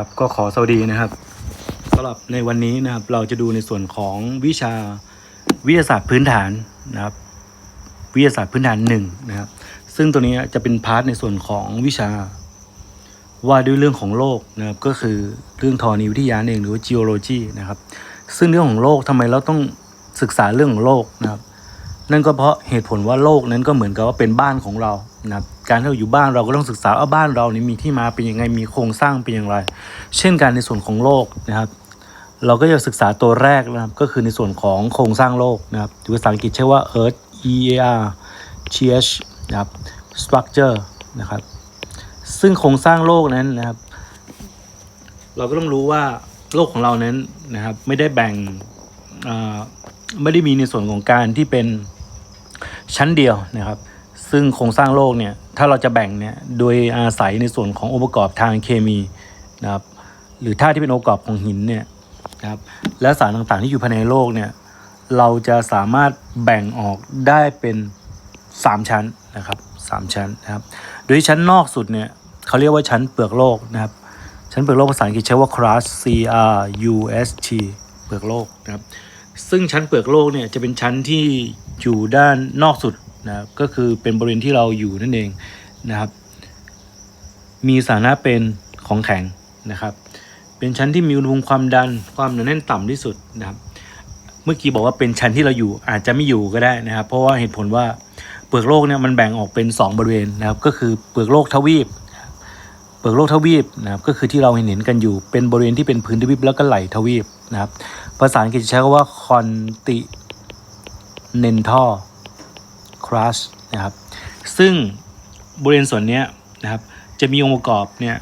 ครับก็ขอสวัสดีนะครับสำหรับในวันนี้นะครับเราจะดูในส่วนของวิชาวิทยาศาสตร์พื้นฐานนะครับ วิทยาศาสตร์พื้นฐานหนึ่งนะครับ ซึ่งตัวนี้จะเป็นพาร์ทในส่วนของวิชาว่าด้วยเรื่องของโลกนะครับก็คือเรื่องธรณีวิทยาเองหรือว่า geology นะครับ ซึ่งเรื่องของโลกทำไมเราต้องศึกษาเรื่องของโลกนะครับ นั่นก็เพราะเหตุผลว่าโลกนั้นก็เหมือนกับว่าเป็นบ้านของเรา นะครับการที่เราอยู่บ้านเราก็ต้องศึกษาว่าบ้านเรานี่มีที่มาเป็นยังไงมีโครงสร้างเป็นอย่างไร เช่นกันในส่วนของโลกนะครับ เราก็จะศึกษาตัวแรกนะครับก็คือในส่วนของโครงสร้างโลกนะครับหรือภาษาอังกฤษใช้ว่า Earth E A R T H นะครับ structure นะครับซึ่งโครงสร้างโลกนั้นนะครับ เราก็ต้องรู้ว่าโลกของเรานั้นนะครับ ไม่ได้แบ่งไม่ได้มีในส่วนของการที่เป็นชั้นเดียวนะครับ ซึ่งโครงสร้างโลกเนี่ยถ้าเราจะแบ่งเนี่ยโดยอาศัยในส่วนขององค์ประกอบทางเคมีนะครับหรือธาตุที่เป็นองค์ประกอบของหินเนี่ยนะครับและสารต่างๆที่อยู่ภายในโลกเนี่ยเราจะสามารถแบ่งออกได้เป็น 3 ชั้นนะครับสามชั้นนะครับโดยชั้นนอกสุดเนี่ยเขาเรียกว่าชั้นเปลือกโลกนะครับชั้นเปลือกโลกภาษาอังกฤษใช้ว่า crust C R U S T เปลือกโลกนะครับซึ่งชั้นเปลือกโลกเนี่ยจะเป็นชั้นที่อยู่ด้านนอกสุด นะครับก็คือเป็นบริเวณที่เราอยู่นั่นเองนะครับ มีสถานะเป็นของแข็งนะครับ เป็นชั้นที่มีอุณหภูมิความดันความหนาแน่นต่ำที่สุดนะครับเมื่อกี้บอกว่าเป็นชั้นที่เราอยู่อาจจะไม่อยู่ก็ได้นะครับ เพราะว่าเหตุผลว่าเปลือกโลกเนี่ยมันแบ่งออกเป็น 2 บริเวณนะครับ ก็คือเปลือกโลกทวีป เปลือกโลกทวีปนะครับก็คือที่เราเห็นเห็นกันอยู่เป็นบริเวณที่เป็นพื้นทวีปแล้วก็ไหลทวีปนะครับภาษาอังกฤษใช้คำว่า continental crust นะครับซึ่งบริเวณส่วนนี้นะครับจะมีองค์ประกอบเนี่ย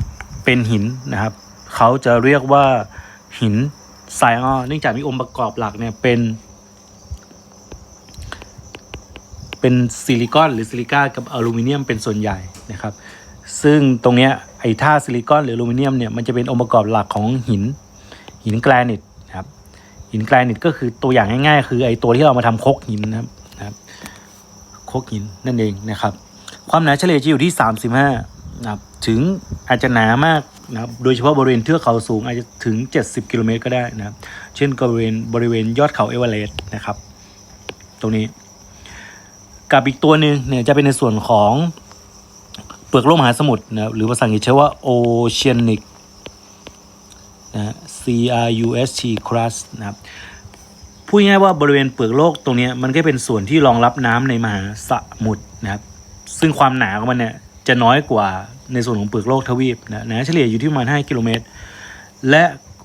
เป็นหินนะครับเขาจะเรียกว่าหินทรายอ้อเนื่องจากมีองค์ประกอบหลักเนี่ยเป็นเป็นซิลิคอนหรือซิลิก้ากับอลูมิเนียมเป็นส่วนใหญ่นะครับ ซึ่งตรงเนี้ยไอ้ท่าซิลิคอนหรืออลูมิเนียมเนี่ยมันจะเป็นองค์ประกอบหลักของหินหินแกรนิตนะครับหินแกรนิตก็คือตัวอย่างง่ายๆ คือไอ้ตัวที่เรามาทำโคกหินนะครับ คกหินนั่นเองนะครับ ความหนาเฉลี่ยจะอยู่ที่ 35นะครับถึงอาจจะหนามากนะครับโดยเฉพาะบริเวณเทือกเขาสูงอาจจะถึง 70 กิโลเมตรก็ได้นะครับเช่นบริเวณบริเวณยอดเขาเอเวอเรสต์นะครับ ตรงนี้กับอีกตัวหนึ่งเนี่ยจะเป็นในส่วนของเปลือกโลกมหาสมุทรนะครับหรือภาษาอังกฤษใช้ว่า oceanic นะ C R U S T crust นะครับ พูดง่ายว่าบริเวณเปลือกโลกตรงนี้มันก็เป็นส่วนที่รองรับน้ำในมหาสมุทรนะครับ ซึ่งความหนาของมันเนี่ยจะน้อยกว่าในส่วนของเปลือกโลกทวีปนะหนาเฉลี่ยอยู่ที่ประมาณ 5 กิโลเมตร และ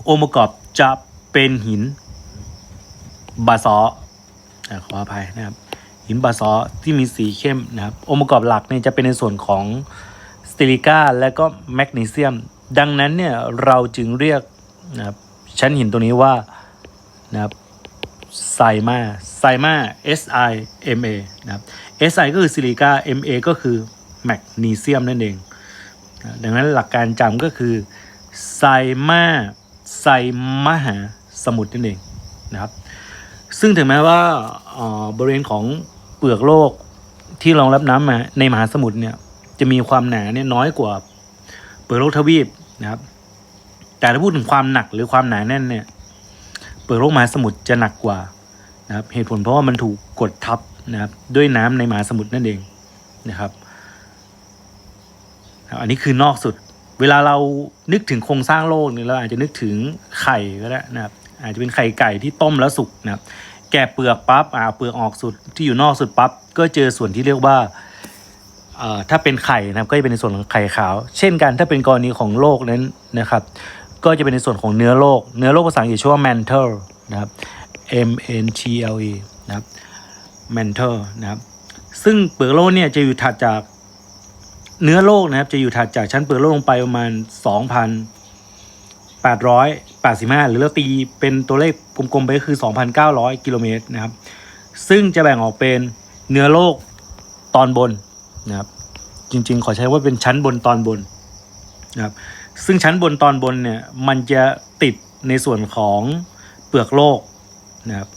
องค์ประกอบจะเป็นหินบาซอขออภัยนะครับ หินบาซอที่มีสีเข้มนะครับ องค์ประกอบหลักเนี่ยจะเป็นในส่วนของสติลิก้าและก็แมกนีเซียม ดังนั้นเนี่ยเราจึงเรียกนะครับชั้นหินตัวนี้ว่านะครับ ไซมาไซมา S I M A นะครับ S I ก็คือซิลิกา M A ก็คือแมกนีเซียมนั่นเอง ดังนั้นหลักการจำก็คือไซมาไซมหาสมุทรนั่นเองนะครับ ซึ่งถึงแม้ว่าออบริเวณของเปลือกโลกที่รองรับน้ำมาในมหาสมุทรเนี่ยจะมีความหนาเนี่ยน้อยกว่าเปลือกโลกทวีปนะครับ แต่ถ้าพูดถึงความหนักหรือความหนาแน่นเนี่ย เปลือกโลกมหาสมุทรจะหนักกว่านะครับเหตุผลเพราะว่ามันถูกกดทับนะครับด้วยน้ำในมหาสมุทรนั่นเองนะครับอันนี้คือนอกสุด เวลาเรานึกถึงโครงสร้างโลกเนี่ยเราอาจจะนึกถึงไข่ก็ได้นะครับ อาจจะเป็นไข่ไก่ที่ต้มแล้วสุกนะครับ แกะเปลือกปั๊บอ่าเปลือกออกสุดที่อยู่นอกสุดปั๊บก็เจอส่วนที่เรียกว่าถ้าเป็นไข่นะครับก็จะเป็นในส่วนของไข่ขาว เช่นกันถ้าเป็นกรณีของโลกนั้นนะครับ ก็จะเป็นในส่วนของเนื้อโลก เนื้อโลกภาษาอังกฤษชื่อว่า mantle นะครับ M N T L E นะครับ mantle นะครับซึ่งเปลือกโลกเนี่ยจะอยู่ถัดจากเนื้อโลกนะครับ จะอยู่ถัดจากชั้นเปลือกโลกลงไปประมาณ 2,885 หรือเราตีเป็นตัวเลขกลมๆไปก็คือ 2,900 กิโลเมตรนะครับ ซึ่งจะแบ่งออกเป็นเนื้อโลกตอนบนนะครับ จริงๆ ขอใช้ว่าเป็นชั้นบนตอนบนนะครับ ซึ่งชั้นบนตอนบนเนี่ยมันจะติดในส่วนของเปลือกโลกนะครับ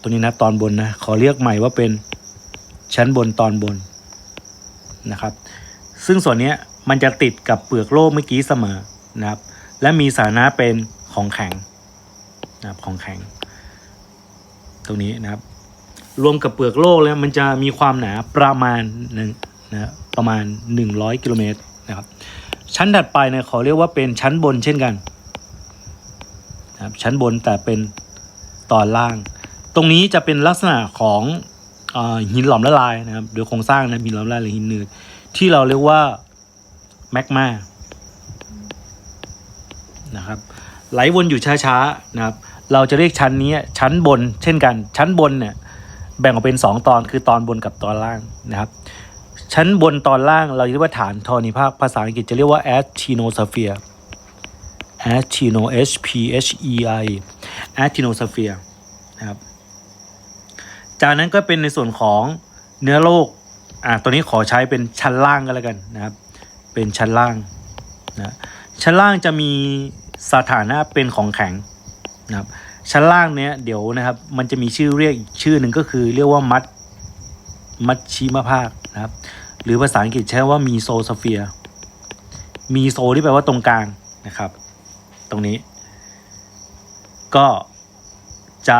ตัวนี้นะตอนบนนะขอเรียกใหม่ว่าเป็นชั้นบนตอนบนนะครับ ซึ่งส่วนนี้มันจะติดกับเปลือกโลกเมื่อกี้เสมอนะครับ และมีสานะเป็นของแข็งนะครับของแข็ง ตรงนี้นะครับ รวมกับเปลือกโลกแล้วมันจะมีความหนาประมาณหนึ่งนะประมาณ 100กิโลเมตร นะครับ ชั้นถัดไปเนี่ยขอเรียกว่าเป็นชั้นบนเช่นกันนะครับชั้นบนแต่เป็นตอนล่าง ตรงนี้จะเป็นลักษณะของอหินหลอมละลายนะครับโดยโครงสร้างนะหินหลอมละลายหรือหินหนืดที่เราเรียกว่าแมกมานะครับไหลวนอยู่ช้าๆนะครับ เราจะเรียกชั้นนี้ชั้นบนเช่นกัน ชั้นบนเนี่ยแบ่งออกเป็น 2 ตอนคือตอนบนกับตอนล่างนะครับ ชั้นบนตอนล่างเราเรียกว่าฐานธรณีภาคภาษาอังกฤษจะเรียกว่า asthenosphere astheno h p h e i asthenosphere นะครับจากนั้นก็เป็นในส่วนของเนื้อโลกอ่าตัวนี้ขอใช้เป็นชั้นล่างก็แล้วกันนะครับ เป็นชั้นล่างนะชั้นล่างจะมีสถานะเป็นของแข็งนะครับชั้นล่างเนี้ยเดี๋ยวนะครับ มันจะมีชื่อเรียกอีกชื่อหนึ่งก็คือเรียกว่ามัดมัดชิมภาค นะครับ หรือภาษาอังกฤษใช้ว่ามีโซสเฟียมีโซที่แปลว่าตรงกลางนะครับ ตรงนี้ ก็จะ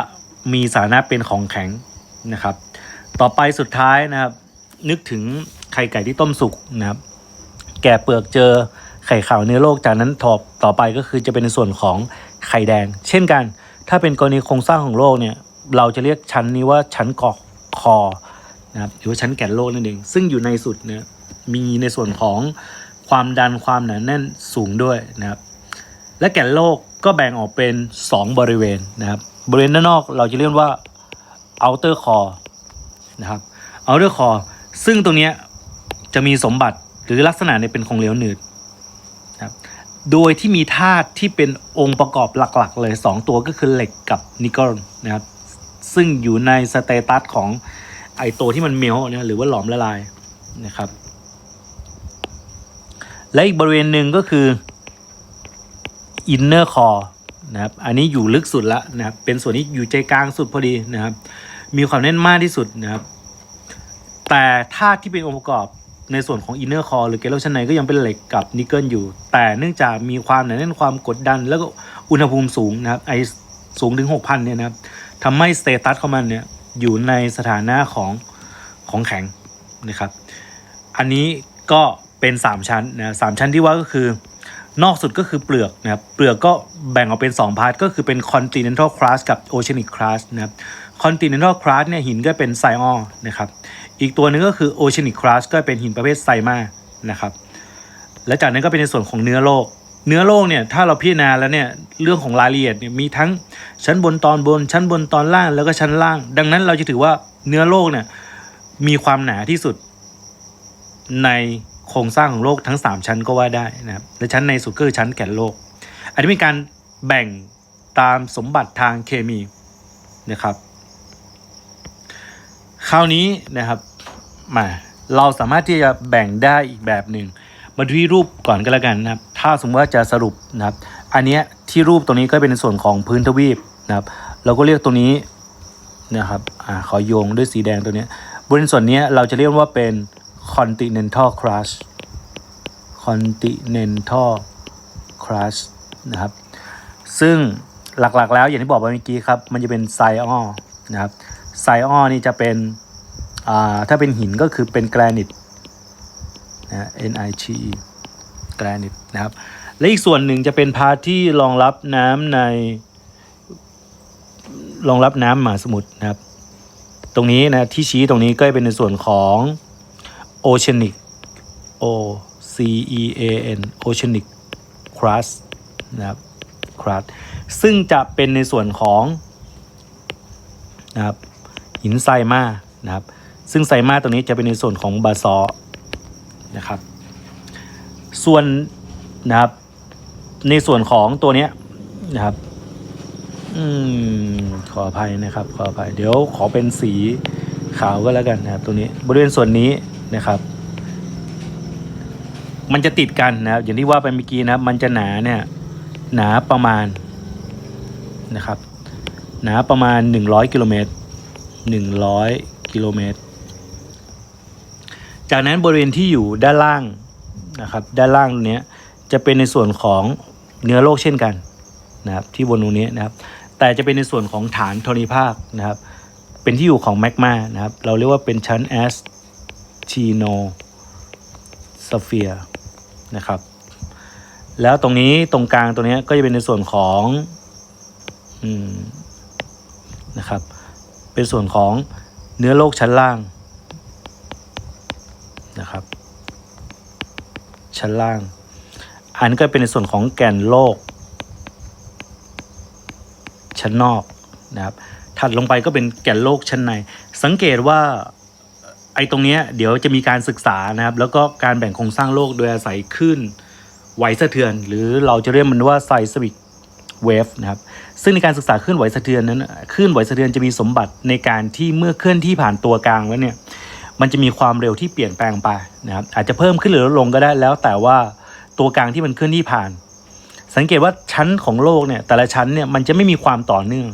มีสานะเป็นของแข็งนะครับ ต่อไปสุดท้ายนะครับ นึกถึงไข่ไก่ที่ต้มสุกนะครับ แกะเปลือกเจอไข่ขาวเนื้อโลกจากนั้นทอบต่อไปก็คือจะเป็นในส่วนของไข่แดง เช่นกัน ถ้าเป็นกรณีโครงสร้างของโลกเนี่ย เราจะเรียกชั้นนี้ว่าชั้นกอกคอ นะครับหรือว่าชั้นแก่นโลกนั่นเอง ซึ่งอยู่ในสุดเนี่ยมีในส่วนของความดันความหนาแน่นสูงด้วยนะครับและแก่นโลกก็แบ่งออกเป็น 2 บริเวณนะครับบริเวณด้านนอกเราจะเรียกว่า outer core นะครับ outer core ซึ่งตรงนี้จะมีสมบัติหรือลักษณะเนี่ยเป็นของเหลวหนืดนะครับโดยที่มีธาตุที่เป็นองค์ประกอบหลักๆ เลย 2 ตัวก็คือเหล็กกับนิกเกิลนะครับซึ่งอยู่ในสเตตัสของ ไอตัวที่มันเมลเนี่ยหรือว่าหลอมละลายนะครับ และอีกบริเวณหนึ่งก็คือ inner core นะครับอันนี้อยู่ลึกสุดละนะครับเป็นส่วนที่อยู่ใจกลางสุดพอดีนะครับ มีความแน่นมากที่สุดนะครับ แต่ธาตุที่เป็นองค์ประกอบในส่วนของ inner core หรือเกล็ดชั้นในก็ยังเป็นเหล็กกับนิกเกิลอยู่ แต่เนื่องจากมีความหนาแน่นความกดดัน แล้วก็อุณหภูมิสูงนะครับไอสูงถึง 6,000เนี่ยนะครับทำให้สเตตัสของมันเนี่ย อยู่ในสถานะของของแข็งนะครับ อันนี้ก็เป็น 3 ชั้นนะสามชั้นที่ว่าก็คือนอกสุดก็คือเปลือกนะครับ เปลือกก็แบ่งออกเป็น 2 พาร์ท ก็คือเป็น continental crust กับ oceanic crust นะครับ continental crust เนี่ยหินก็เป็นไซออนะครับ อีกตัวหนึงก็คือ oceanic crust ก็เป็นหินประเภทไซมานะครับ และจากนั้นก็เป็นในส่วนของเนื้อโลก เนื้อโลกเนี่ยถ้าเราพิจารณาแล้วเนี่ยเรื่องของรายละเอียดเนี่ยมีทั้งชั้นบนตอนบน ชั้นบนตอนล่างแล้วก็ชั้นล่าง ดังนั้นเราจะถือว่าเนื้อโลกเนี่ยมีความหนาที่สุดในโครงสร้างของโลกทั้ง 3 ชั้นก็ว่าได้นะครับและชั้นในสุดก็คือชั้นแก่นโลก อันนี้เป็นการแบ่งตามสมบัติทางเคมีนะครับ คราวนี้นะครับมาเราสามารถที่จะแบ่งได้อีกแบบหนึ่งมาดูที่รูปก่อนก็แล้วกันนะครับ ถ้าสมมติว่าจะสรุปนะครับ อันนี้ที่รูปตรงนี้ก็เป็นในส่วนของพื้นทวีปนะครับ เราก็เรียกตรงนี้นะครับอขอโยงด้วยสีแดงตัวนี้ บริเวณส่วนนี้เราจะเรียกว่าเป็น continental crust continental crust นะครับ ซึ่งหลักๆ แล้วอย่างที่บอกไปเมื่อกี้ครับ มันจะเป็นไซออนะครับ ไซออนี่จะเป็น ถ้าเป็นหินก็คือเป็นแกรนิตนะ N I G E แกรนิตนะครับ และอีกส่วนหนึ่งจะเป็นพาร์ทที่รองรับน้ำในรองรับน้ำมหาสมุทรนะครับ ตรงนี้นะที่ชี้ตรงนี้ก็เป็นในส่วนของ oceanic O C E A N oceanic crust นะครับ crust ซึ่งจะเป็นในส่วนของนะครับหินไซมานะครับ ซึ่งไซมาตรงนี้จะเป็นในส่วนของบาซอนะครับ ส่วนนะครับ ในส่วนของตัวเนี้ยนะครับ อืมขออภัยนะครับ ขออภัย เดี๋ยวขอเป็นสีขาวก็แล้วกันนะครับ ตัวนี้บริเวณส่วนนี้นะครับ มันจะติดกันนะครับ อย่างที่ว่าไปเมื่อกี้นะครับ มันจะหนาเนี่ย หนาประมาณนะครับ หนาประมาณ100กิโลเมตร100กิโลเมตรจากนั้นบริเวณที่อยู่ด้านล่าง นะครับด้านล่างตรงเนี้ยจะเป็นในส่วนของเนื้อโลกเช่นกันนะครับที่บนตรงนี้นะครับ แต่จะเป็นในส่วนของฐานโทนีภาคนะครับ เป็นที่อยู่ของแมกมานะครับ เราเรียกว่าเป็นชั้นแอสทีโนสเฟียนะครับ แล้วตรงนี้ตรงกลางตรงนี้ก็จะเป็นในส่วนของอนะครับ เป็นส่วนของเนื้อโลกชั้นล่างนะครับ ชั้นล่าง อันนก็เป็นในส่วนของแก่นโลก ชั้นนอกนะครับ ถัดลงไปก็เป็นแก่นโลกชั้นใน สังเกตว่าไอ้ตรงเนี้ยเดี๋ยวจะมีการศึกษานะครับ แล้วก็การแบ่งโครงสร้างโลกโดยอาศัยคลื่นไหวสะเทือน หรือเราจะเรียกมันว่าไซสมิกเวฟนะครับซึ่งในการศึกษาคลื่นไหวสะเทือนนั้นคลื่นไหวสะเทือนจะมีสมบัติในการที่เมื่อเคลื่อนที่ผ่านตัวกลางแล้วเนี่ย มันจะมีความเร็วที่เปลี่ยนแปลงไปนะครับอาจจะเพิ่มขึ้นหรือลดลงก็ได้แล้ว แต่ว่าตัวกลางที่มันเคลื่อนที่ผ่าน สังเกตว่าชั้นของโลกเนี่ยแต่ละชั้นเนี่ยมันจะไม่มีความต่อเนื่อง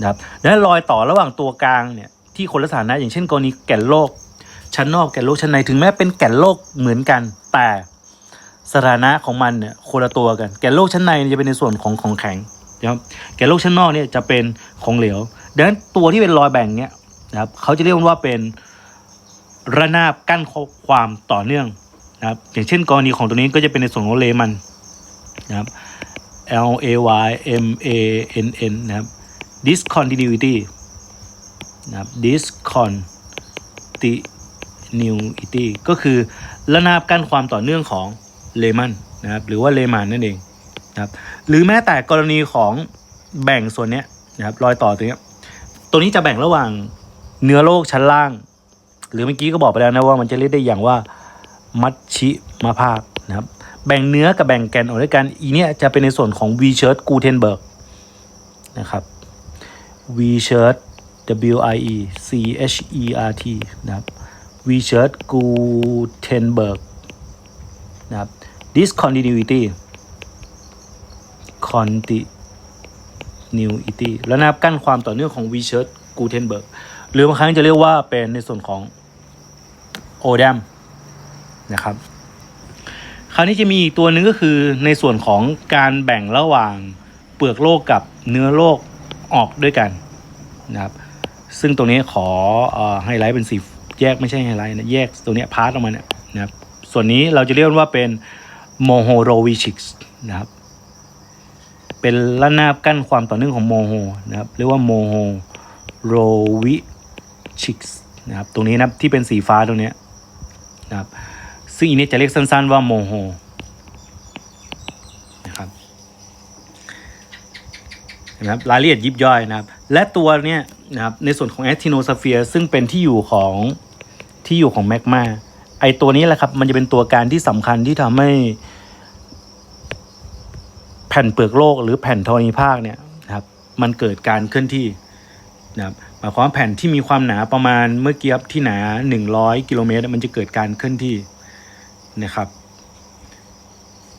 นะครับดังนั้นรอยต่อระหว่างตัวกลางเนี่ยที่คนละสถานะอย่างเช่นกรณีแก่นโลก ชั้นนอกแก่นโลกชั้นในถึงแม้เป็นแก่นโลกเหมือนกัน แต่สถานะของมันเนี่ยคนละตัวกัน แก่นโลกชั้นในจะเป็นในส่วนของของแข็งนะครับแก่นโลกชั้นนอกเนี่ยจะเป็นของเหลวดังนั้นตัวที่เป็นรอยแบ่งเนี่ยนะครับเขาจะเรียกว่าเป็น ระนาบกั้นความต่อเนื่องนะครับอย่างเช่นกรณีของตัวนี้ก็จะเป็นในส่วนของเลมันนะครับ L A Y M A N N นะครับ discontinuity นะครับ discontinuity ก็คือระนาบกั้นความต่อเนื่องของเลมันนะครับหรือว่าเลมานนั่นเองนะครับหรือแม้แต่กรณีของแบ่งส่วนเนี้ยนะครับรอยต่อตัวเนี้ยตัวนี้จะแบ่งระหว่างเนื้อโลกชั้นล่าง หรือเมื่อกี้ก็บอกไปแล้วนะว่ามันจะเรียกได้อย่างว่ามัชชิมาภาคนะครับแบ่งเนื้อกับแบ่งแกนออกด้วยกันอีเนี่ยจะเป็นในส่วนของ V shirt Gutenberg นะครับ V shirt W I E C H E R T นะครับ V shirt Gutenberg นะครับ discontinuity continuity แล้วนะครับกั้นความต่อเนื่องของ V shirt Gutenberg หรือบางครั้งจะเรียกว่าเป็นในส่วนของ ODAM นะครับ คราวนี้จะมีอีกตัวหนึ่งก็คือในส่วนของการแบ่งระหว่างเปลือกโลกกับเนื้อโลกออกด้วยกันนะครับ ซึ่งตรงนี้ขอไฮไลท์เป็นสีแยกไม่ใช่ไฮไลท์นะแยกตัวนี้พาร์ตออกมาเนี่ยนะครับส่วนนี้เราจะเรียกว่าเป็นโมโฮโรวิชิกส์นะครับเป็นระนาบกั้นความต่อเนื่องของโมโฮนะครับเรียกว่าโมโฮโรวิชิกส์นะครับตรงนี้นะที่เป็นสีฟ้าตรงนี้ นะครับซึ่งอีนี้จะเรียกสั้นๆว่าโมโฮนะครับนะครับรายละเอียดยิบย่อยนะครับ และตัวเนี้ยนะครับในส่วนของแอคทิโนสเฟียร์ซึ่งเป็นที่อยู่ของที่อยู่ของแมกมาไอตัวนี้แหละครับ มันจะเป็นตัวการที่สำคัญที่ทำให้ แผ่นเปลือกโลกหรือแผ่นธรณีภาคเนี่ยนะครับ มันเกิดการเคลื่อนที่ นะครับหมายความว่าแผ่นที่มีความหนาประมาณเมื่อกี้ครับที่หนา 100 กิโลเมตร มันจะเกิดการเคลื่อนที่นะครับ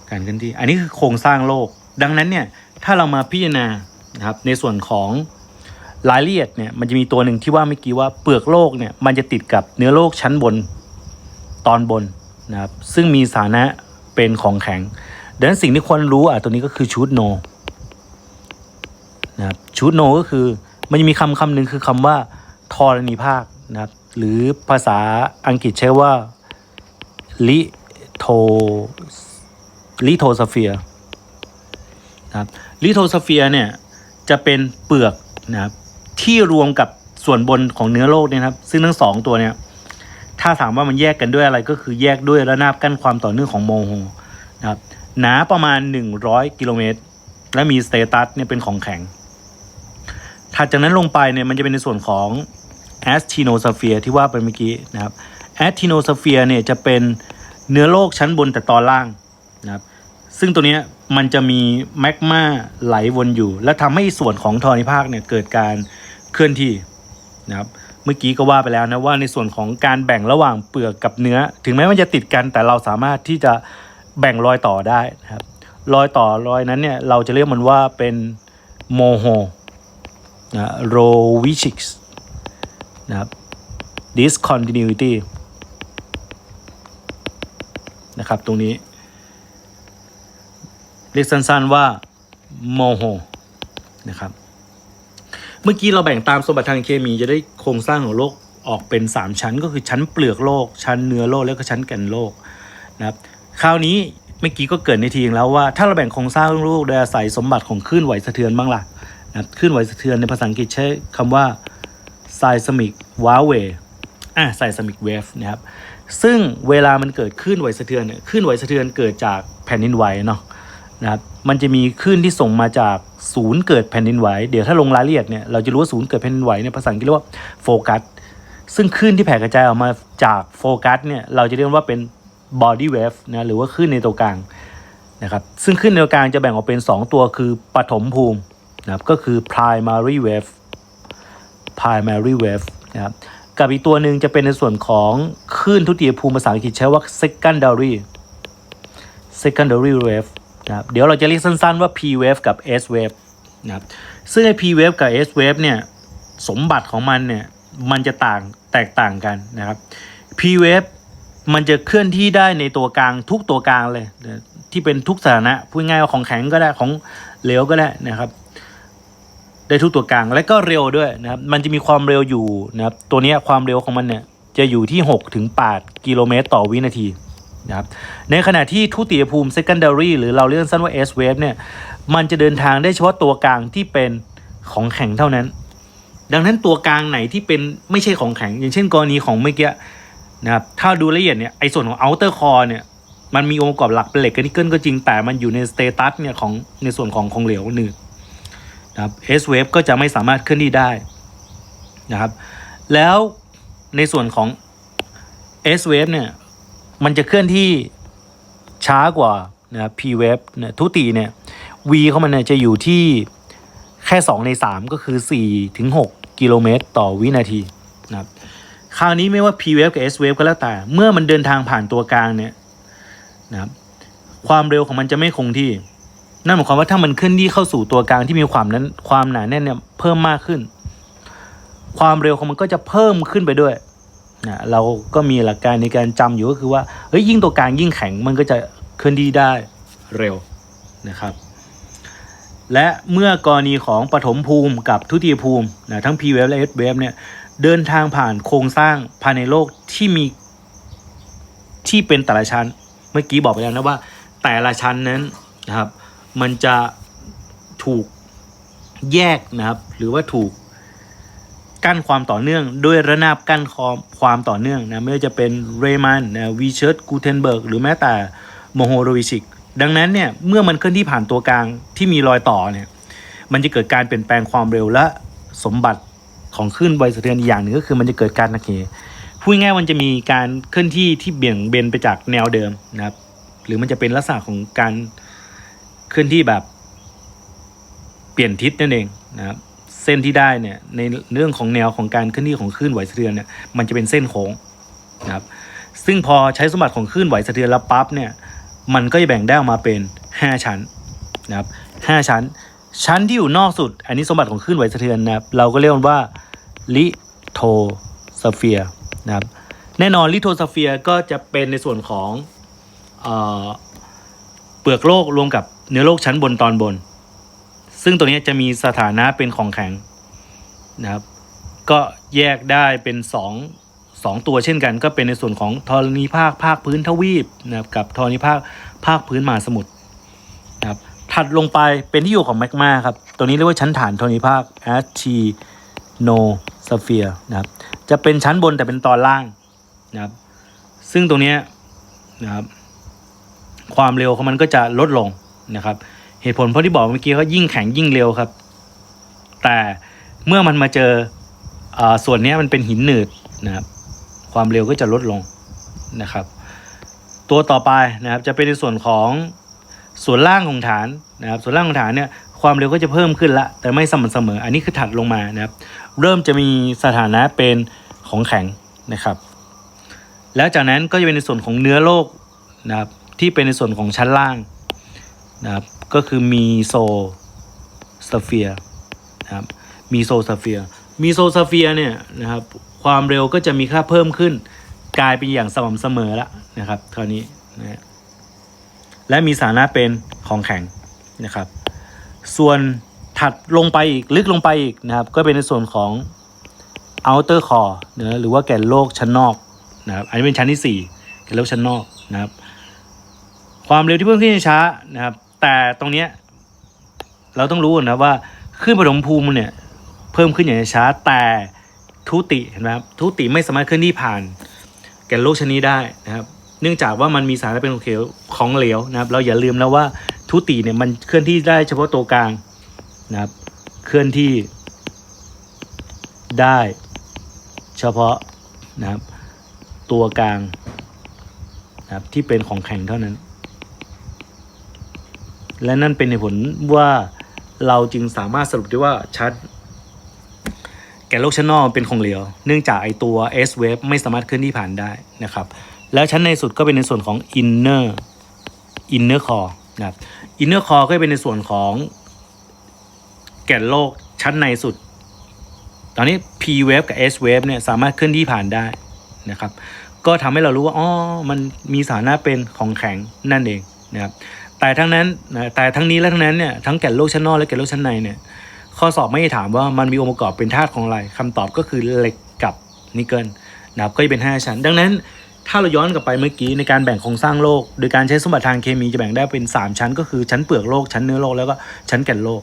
การเคลื่อนที่ อันนี้คือโครงสร้างโลก ดังนั้นเนี่ยถ้าเรามาพิจารณานะครับในส่วนของรายละเอียดเนี่ยมันจะมีตัวหนึ่งที่ว่าเมื่อกี้ว่าเปลือกโลกเนี่ยมันจะติดกับเนื้อโลกชั้นบนตอนบนนะครับซึ่งมีสานะเป็นของแข็ง ดังนั้นสิ่งที่ควรรู้อะตัวนี้ก็คือชูดโนนะครับชูดโนก็คือ มันจะมีคำคำหนึ่งคือคำว่าธรณีภาคนะครับหรือภาษาอังกฤษใช้ว่าลิโทลิโทสเฟียนะครับลิโทสเฟียเนี่ยจะเป็นเปลือกนะครับที่รวมกับส่วนบนของเนื้อโลกเนี่ยครับ ซึ่งทั้งสองตัวเนี่ยถ้าถามว่ามันแยกกันด้วยอะไรก็คือแยกด้วยระนาบกั้นความต่อเนื่องของโมโฮนะครับหนาประมาณ 100 กิโลเมตร และมีสเตตัสเนี่ยเป็นของแข็ง ถัดจากนั้นลงไปเนี่ยมันจะเป็นในส่วนของแอสติโนสเฟียที่ว่าไปเมื่อกี้นะครับแอสติโนสเฟียเนี่ยจะเป็นเนื้อโลกชั้นบนแต่ตอนล่างนะครับซึ่งตัวนี้มันจะมีแมกมาไหลวนอยู่ และทำให้ส่วนของธรณีภาคเนี่ยเกิดการเคลื่อนที่นะครับเมื่อกี้ก็ว่าไปแล้วนะว่าในส่วนของการแบ่งระหว่างเปลือกกับเนื้อ ถึงแม้มันจะติดกันแต่เราสามารถที่จะแบ่งรอยต่อได้นะครับรอยต่อรอยนั้นเนี่ยเราจะเรียกมันว่าเป็นโมโฮ นะโรวิชิกส์นะครับ discontinuity นะครับตรงนี้ เรียกสั้นๆว่าโมโหนะครับเมื่อกี้เราแบ่งตามสมบัติทางเคมีจะได้โครงสร้างของโลกออกเป็น 3 ชั้นก็คือชั้นเปลือกโลก ชั้นเนื้อโลกแล้วก็ชั้นแก่นโลกนะครับคราวนี้เมื่อกี้ก็เกิดในทีงแล้วว่าถ้าเราแบ่งโครงสร้างโลกโดยอาศัยสมบัติของคลื่นไหวสะเทือนบ้างล่ะ นะคลื่นไหวสะเทือนในภาษาอังกฤษใช้คำว่า seismic wave อะ seismic wave นะครับซึ่งเวลามันเกิดคลื่นไหวสะเทือนเนี่ยคลื่นไหวสะเทือนเกิดจากแผ่นดินไหวเนาะนะครับมันจะมีคลื่นที่ส่งมาจากศูนย์เกิดแผ่นดินไหว เดี๋ยวถ้าลงรายละเอียดเนี่ยเราจะรู้ว่าศูนย์เกิดแผ่นดินไหวเนี่ยภาษาอังกฤษเรียกว่าโฟกัสซึ่งคลื่นที่แผ่กระจายออกมาจากโฟกัสเนี่ยเราจะเรียกว่าเป็น body wave นะหรือว่าคลื่นในตัวกลางนะครับซึ่งคลื่นในตัวกลางจะแบ่งออกเป็น 2 ตัวคือปฐมภูมิ นะครับก็คือ primary wave primary wave นะครับกับอีกตัวหนึ่งจะเป็นในส่วนของคลื่นทุติยภูมิภาษาอังกฤษใช้ว่า secondary secondary wave นะครับเดี๋ยวเราจะเรียกสั้นๆว่า p wave กับ s wave นะครับซึ่งไอ้ p wave กับ s wave เนี่ยสมบัติของมันเนี่ยมันจะต่างแตกต่างกันนะครับ p wave มันจะเคลื่อนที่ได้ในตัวกลางทุกตัวกลางเลย ที่เป็นทุกสถานะพูดง่ายๆว่าของแข็งก็ได้ของเหลวก็ได้นะครับ ได้ทุกตัวกลางและก็เร็วด้วยนะครับมันจะมีความเร็วอยู่นะครับตัวนี้ความเร็วของมันเนี่ยจะอยู่ที่ 6 ถึง 8 กิโลเมตรต่อวินาทีนะครับในขณะที่ทุติยภูมิ secondary หรือเราเรียกสั้นว่า S wave เนี่ยมันจะเดินทางได้เฉพาะตัวกลางที่เป็นของแข็งเท่านั้น ดังนั้นตัวกลางไหนที่เป็นไม่ใช่ของแข็ง อย่างเช่นกรณีของเมื่อกี้นะครับถ้าดูละเอียดเนี่ยไอ้ส่วนของ outer core เนี่ยมันมีองค์ประกอบหลักเป็นเหล็กกับนิกเกิลก็จริงแต่มันอยู่ในสเตตัสเนี่ยของในส่วนของของเหลวหนืด นะครับ S wave ก็จะไม่สามารถเคลื่อนที่ได้นะครับ แล้วในส่วนของ S wave เนี่ยมันจะเคลื่อนที่ช้ากว่านะครับ P wave เนี่ยทุติเนี่ย V ของมันเนี่ยจะอยู่ที่แค่ 2 ใน 3 ก็คือ4ถึง6กิโลเมตรต่อวินาทีนะครับคราวนี้ไม่ว่า P wave กับ S wave ก็แล้วแต่ เมื่อมันเดินทางผ่านตัวกลางเนี่ยนะครับความเร็วของมันจะไม่คงที่ นั่นหมายความว่าถ้ามันเคลื่อนที่เข้าสู่ตัวกลางที่มีความนั้นความหนาแน่นเนี่ยเพิ่มมากขึ้น ความเร็วของมันก็จะเพิ่มขึ้นไปด้วยนะเราก็มีหลักการในการจำอยู่ก็คือว่าเฮ้ยยิ่งตัวกลางยิ่งแข็งมันก็จะเคลื่อนที่ได้เร็วนะครับ และเมื่อกรณีของปฐมภูมิกับทุติยภูมินะทั้ง P wave และ S wave เนี่ยเดินทางผ่านโครงสร้างภายในโลกที่มีที่เป็นแต่ละชั้น เมื่อกี้บอกไปแล้วนะว่าแต่ละชั้นนั้นนะครับ มันจะถูกแยกนะครับ หรือว่าถูกกั้นความต่อเนื่อง ด้วยระนาบกั้นความความต่อเนื่องนะไม่ว่าจะเป็นเรมันนะวีเชิร์ตกูเทนเบิร์กหรือแม้แต่โมโฮโรวิชิกดังนั้นเนี่ยเมื่อมันเคลื่อนที่ผ่านตัวกลางที่มีรอยต่อเนี่ยมันจะเกิดการเปลี่ยนแปลงความเร็วและสมบัติของคลื่นไวสะเทือนอีกอย่างหนึ่งก็คือมันจะเกิดการนักเหพูดง่ายมันจะมีการเคลื่อนที่ที่เบี่ยงเบนไปจากแนวเดิมนะครับ หรือมันจะเป็นลักษณะของการ เคลื่อนที่แบบ เปลี่ยนทิศนั่นเองนะครับเส้นที่ได้เนี่ยในเรื่องของแนวของการเคลื่อนที่ของคลื่นไหวสะเทือนเนี่ยมันจะเป็นเส้นโค้งนะครับซึ่งพอใช้สมบัติของคลื่นไหวสะเทือนแล้วปั๊บเนี่ยมันก็จะแบ่งได้ออกมาเป็น 5 ชั้นนะครับ5ชั้น ชั้นที่อยู่นอกสุด อันนี้สมบัติของคลื่นไหวสะเทือนนะครับเราก็เรียกว่าลิโทสเฟียร์นะครับแน่นอนลิโทสเฟียร์ก็จะเป็นในส่วนของเออเปลือกโลกรวมกับ เนื้อโลกชั้นบนตอนบน ซึ่งตัวนี้จะมีสถานะเป็นของแข็งนะครับ ก็แยกได้เป็นสองสองตัวเช่นกัน ก็เป็นในส่วนของธรณีภาคภาคพื้นทวีปนะครับกับธรณีภาคภาคพื้นมหาสมุทรนะครับถัดลงไปเป็นที่อยู่ของแมกมาครับ ตัวนี้เรียกว่าชั้นฐานธรณีภาค a s t i n o s p h e r e นะครับ จะเป็นชั้นบนแต่เป็นตอนล่างนะครับ ซึ่งตรงนี้นะครับ ความเร็วของมันก็จะลดลง นะครับ เหตุผลเพราะที่บอกเมื่อกี้ก็ยิ่งแข็งยิ่งเร็วครับ แต่เมื่อมันมาเจออส่วนนี้มันเป็นหินหนืดนะครับ ความเร็วก็จะลดลงนะครับ ตัวต่อไปนะครับจะเป็นในส่วนของส่วนล่างของฐานนะครับ ส่วนล่างของฐานเนี่ยความเร็วก็จะเพิ่มขึ้นละ แต่ไม่สม่ำเสมอ อันนี้คือถัดลงมานะครับ เริ่มจะมีสถานะเป็นของแข็งนะครับ แล้วจากนั้นก็จะเป็นในส่วนของเนื้อโลกนะครับที่เป็นในส่วนของชั้นล่าง นะครับก็คือมีโซสเฟียนะครับมีโซสเฟียมีโซสเฟียเนี่ยนะครับความเร็วก็จะมีค่าเพิ่มขึ้น กลายเป็นอย่างสม่ำเสมอแล้วนะครับคราวนี้นะและมีสถานะเป็นของแข็งนะครับ ส่วนถัดลงไปอีกลึกลงไปอีกนะครับ ก็เป็นในส่วนของ outer core นะหรือว่าแก่นโลกชั้นนอกนะครับอันนี้เป็นชั้นที่4แก่นโลกชั้นนอกนะครับ ความเร็วที่เพิ่มขึ้นช้านะครับ แต่ตรงเนี้ยเราต้องรู้นะว่าขึ้นปฐมภูมิเนี่ย เพิ่มขึ้นอย่างช้าแต่ทุติเห็นไหมครับทุติไม่สามารถเคลื่อนที่ผ่าน แก่นโลกชนนี้ได้นะครับ เนื่องจากว่ามันมีสารเป็นของเหลวของเหลวนะครับ เราอย่าลืมนะว่าทุติเนี่ยมันเคลื่อนที่ได้เฉพาะตัวกลางนะครับ เคลื่อนที่ได้เฉพาะนะครับตัวกลางนะครับที่เป็นของแข็งเท่านั้น และนั่นเป็นเหตุผลว่าเราจึงสามารถสรุปได้ว่าชัดแกนโลกชั้นนอกเป็นของเหลว เนื่องจากไอตัว S wave ไม่สามารถเคลื่อนที่ผ่านได้นะครับ แล้วชั้นในสุดก็เป็นในส่วนของ inner inner core นะครับ inner core ก็เป็นในส่วนของแกนโลกชั้นในสุด ตอนนี้ P wave กับ S wave เนี่ยสามารถเคลื่อนที่ผ่านได้นะครับ ก็ทำให้เรารู้ว่า อ๋อ มันมีสถานะเป็นของแข็งนั่นเองนะครับ แต่ทั้งนั้นแต่ทั้งนี้และทั้งนั้นเนี่ยทั้งแก่นโลกชั้นนอกและแก่นโลกชั้นในเนี่ยข้อสอบไม่ได้ถามว่ามันมีองค์ประกอบเป็นธาตุของอะไรคำตอบก็คือเหล็กกับนิกเกิลนะครับก็จะเป็น 5 ชั้น ดังนั้นถ้าเราย้อนกลับไปเมื่อกี้ในการแบ่งโครงสร้างโลก โดยการใช้สมบัติทางเคมีจะแบ่งได้เป็น 3 ชั้น ก็คือชั้นเปลือกโลกชั้นเนื้อโลกแล้วก็ชั้นแก่นโลก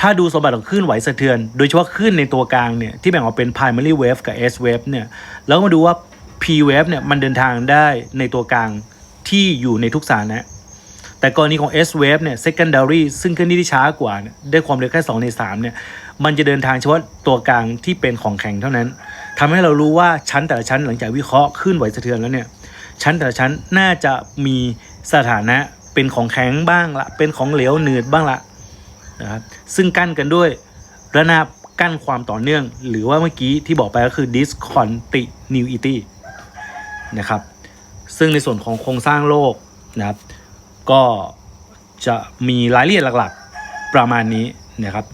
ถ้าดูสมบัติของคลื่นไหวสะเทือน โดยเฉพาะคลื่นในตัวกลางเนี่ยที่แบ่งออกเป็น primary wave กับ S wave เนี่ยแล้วมาดูว่า P wave เนี่ยมันเดินทางได้ในตัวกลางที่อยู่ในทุกสถานะ แต่กรณีของ S wave เนี่ย secondary ซึ่งเคลื่อนที่ที่ช้ากว่าเนี่ยได้ความเร็วแค่ 2 ใน 3 เนี่ย มันจะเดินทางเฉพาะตัวกลางที่เป็นของแข็งเท่านั้นทำให้เรารู้ว่าชั้นแต่ละชั้นหลังจากวิเคราะห์คลื่นไหวสะเทือนแล้วเนี่ย ชั้นแต่ละชั้นน่าจะมีสถานะเป็นของแข็งบ้างละเป็นของเหลวหนืดบ้างละนะครับ ซึ่งกั้นกันด้วยระนาบกั้นความต่อเนื่อง หรือว่าเมื่อกี้ที่บอกไปก็คือ discontinuity นะครับ ซึ่งในส่วนของโครงสร้างโลกนะครับ ก็จะมีรายละเอียดหลักๆประมาณนี้นะครับ